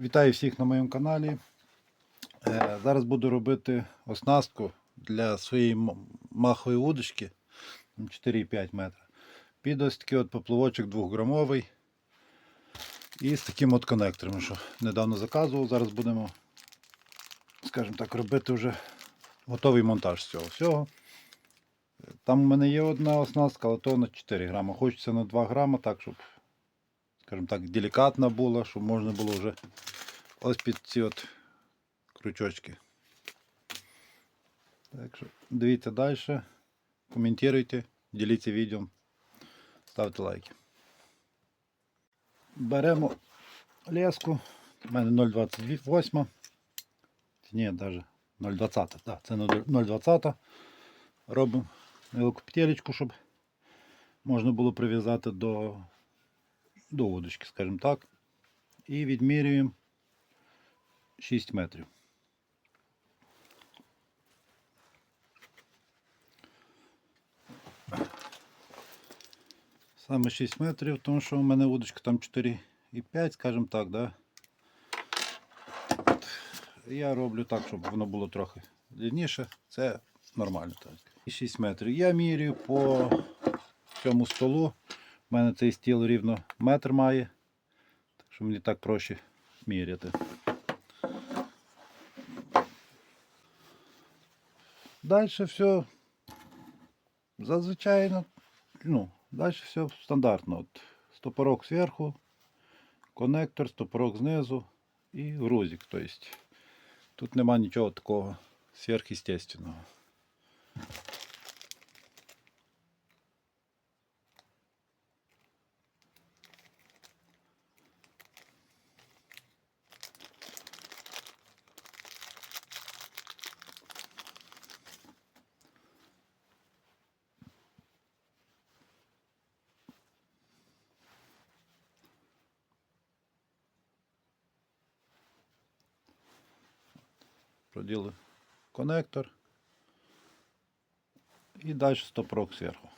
Вітаю всіх на моєму каналі. Е, Зараз буду робити оснастку для своєї махової удочки 4,5 метра. Під ось такий от поплавочок 2-грамовий. І з таким от конектором, що недавно заказував. Зараз будемо, скажімо так, робити вже готовий монтаж з цього всього. Там у мене є одна оснастка, але то на 4 грама. Хочеться на 2 грама, так, щоб, скажімо так, делікатна була, щоб можна було вже ось під ці от крючочки. Так що дивіться далі, коментуйте, діліться відео, ставте лайки. Беремо леску. У мене 0,28. Ні, навіть 0,20. Да, це 0,20. Робимо велику петелечку, щоб можна було прив'язати до, до удочки, скажімо так. І відмірюємо 6 метрів. Саме 6 метрів, тому що у мене удочка там 4,5, скажімо так, да? Я роблю так, щоб воно було трохи длинніше. Це нормально. так. І 6 метрів. Я міряю по цьому столу. У мене цей стіл рівно метр має. Так що мені так проще міряти. Далі все зазвичай, ну, далі все стандартно. От стопорок зверху, коннектор, стопорок знизу і грузик. Тобто тут нема нічого такого сверхъестественного. Проділи коннектор і далі стопрок зверху.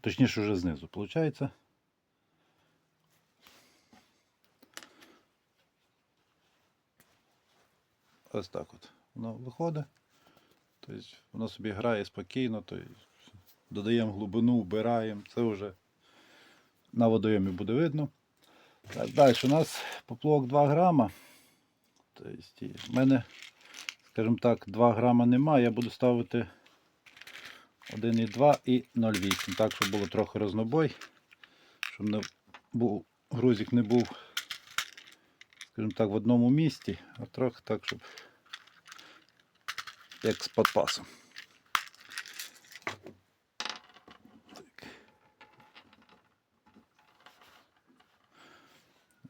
Точніше вже знизу, виходить. Ось так от. Воно виходить. Тобто воно собі грає спокійно, тобто додаємо глибину, вбираємо. Це вже на водойомі буде видно. Так, далі у нас поплавок 2 грама. Тобто, в мене, скажімо так, 2 грама немає, я буду ставити 1,2 і 0,8. Так, щоб було трохи рознобой, щоб не був, грузик не був, скажімо так, в одному місці, а трохи так, щоб як з подпасом. Так.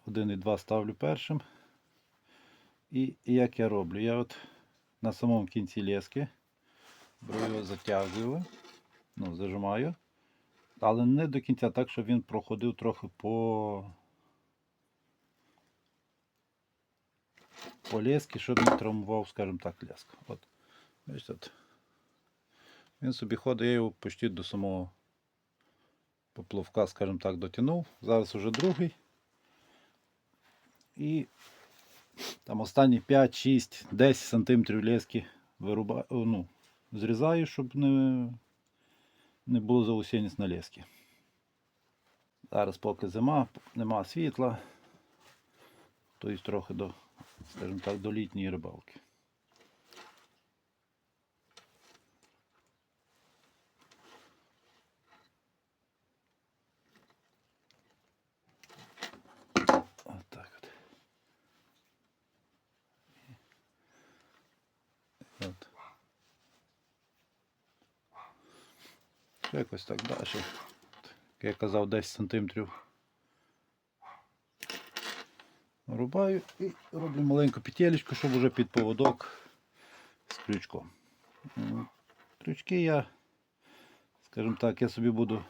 1,2 ставлю першим. І як я роблю? Я от на самому кінці лески беру його затягую, ну, зажимаю, але не до кінця, так, щоб він проходив трохи по, по лески, щоб не травмував, скажімо так, леску. От. Бачите, от. Він собі ходить, я його почти до самого поплавка, скажімо так, дотягнув. Зараз уже другий. І там останні 5, 6, 10 сантиметрів лески вирубаю, ну, зрізаю, щоб не, не було заусеність на лески. Зараз поки зима, нема світла, то тобто трохи до, скажімо так, до літньої рибалки. От так от. От. Ще Якось так далі. Як я казав, 10 сантиметрів. Рубаю і роблю маленьку петелечку, щоб уже під поводок з крючком. Крючки я, скажімо так, я собі буду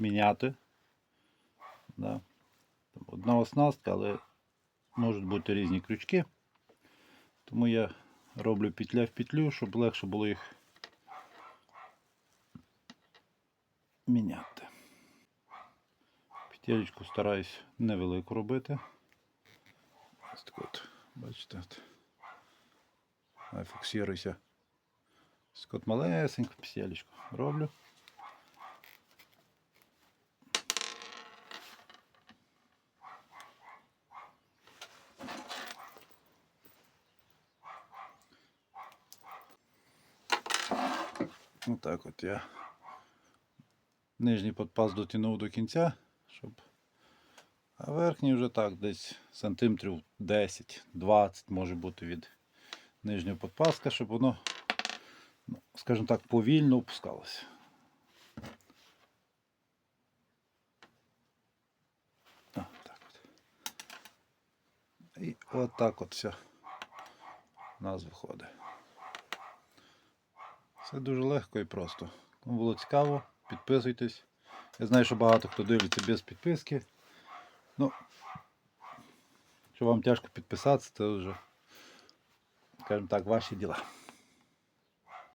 міняти. Одна оснастка, але можуть бути різні крючки. Тому я роблю петля в петлю, щоб легше було їх міняти. Петелечку стараюсь невелику робити. Ось так от, бачите. От. Ай, фоксируйся. Ось так от малесеньку псєлечку роблю. Отак от я нижній подпас дотягнув до кінця, щоб. А верхній вже так, десь сантиметрів 10-20 може бути від нижнього подпаска, щоб воно, ну, скажімо так, повільно опускалося. А, от. І отак от все у нас виходить. Все дуже легко і просто. Кому було цікаво, підписуйтесь. Я знаю, що багато хто дивиться без підписки. Ну, що вам тяжко підписатися, це вже, скажімо так, ваші діла.